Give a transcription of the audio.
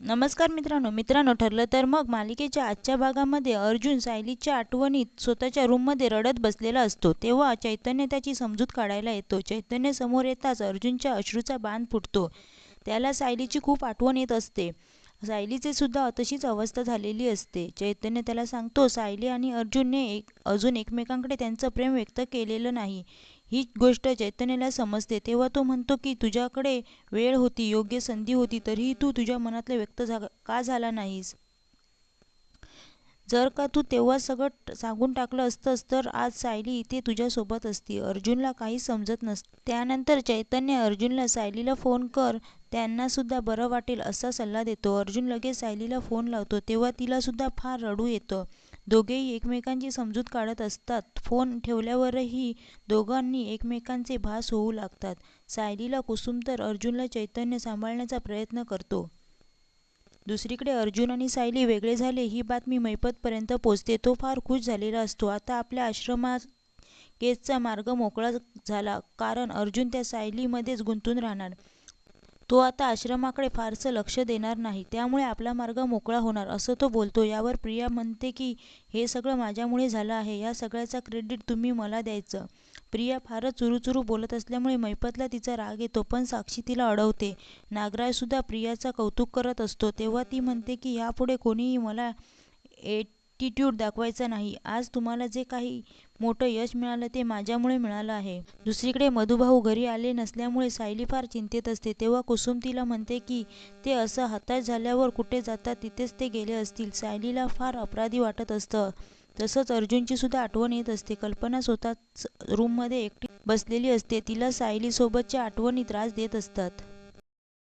नमस्कार मित्रांनो. मित्रांनो ठरलं तर मग मालिकेच्या आजच्या भागामध्ये अर्जुन सायलीच्या आठवणीत स्वतःच्या रूममध्ये रडत बसलेला असतो. तेव्हा चैतन्य त्याची समजूत काढायला येतो. चैतन्य समोर येताच अर्जुनच्या अश्रूचा बांध फुटतो. त्याला सायलीची खूप आठवण येत असते. सायलीचे सुद्धा तशीच अवस्था झालेली असते. चैतन्य त्याला सांगतो सायली आणि अर्जुनने एक अजून एकमेकांकडे त्यांचं प्रेम व्यक्त केलेलं नाही. ही गोष्ट चैतन्याला समजते. तेव्हा तो म्हणतो की तुझ्याकडे वेळ होती योग्य संधी होती तरीही तू तुझ्या मनातलं व्यक्त झा का झाला नाहीस? जर का तू तेव्हा सगळं सांगून टाकलं असतंस तर आज सायली इथे तुझ्यासोबत असती. अर्जुनला काही समजत नसतं. त्यानंतर चैतन्य अर्जुनला सायलीला फोन कर. त्यांनासुद्धा बरं वाटेल असा सल्ला देतो. अर्जुन लगेच सायलीला फोन लावतो तेव्हा तिलासुद्धा फार रडू येतं. दोघेही एकमेकांची समजूत काढत असतात. फोन ठेवल्यावरही दोघांनी एकमेकांचे भास होऊ लागतात. सायलीला कुसुम तर अर्जुनला चैतन्य सांभाळण्याचा प्रयत्न करतो. दुसरीकडे अर्जुन आणि सायली वेगळे झाले ही बातमी मैपतपर्यंत पोचते. तो फार खुश झालेला असतो. आता आपल्या आश्रमात केसचा मार्ग मोकळा झाला कारण अर्जुन त्या सायलीमध्येच गुंतून राहणार. तो आता आश्रमाकडे फारसं लक्ष देणार नाही. त्यामुळे आपला मार्ग मोकळा होणार असं तो बोलतो. यावर प्रिया म्हणते की हे सगळं माझ्यामुळे झालं आहे. या सगळ्याचा क्रेडिट तुम्ही मला द्यायचं. प्रिया फारच चुरूचुरू बोलत असल्यामुळे मैपतला तिचा राग येतो पण साक्षी तिला अडवते. नागराजसुद्धा प्रियाचा कौतुक करत असतो. तेव्हा ती म्हणते की यापुढे कोणीही मला ॲटिट्यूड दाखवायचा नाही. आज तुम्हाला जे काही मोठं यश मिळालं ते माझ्यामुळे मिळालं आहे. दुसरीकडे मधुभाऊ घरी आले नसल्यामुळे सायली फार चिंतेत असते. तेव्हा कुसुम तिला म्हणते की ते असं हताश झाल्यावर कुठे जातात तिथेच ते गेले असतील. सायलीला फार अपराधी वाटत असतं. तसंच अर्जुनची सुद्धा आठवण येत असते. कल्पना स्वतःच रूममध्ये एकटी बसलेली असते. तिला सायलीसोबतच्या आठवणी त्रास देत असतात.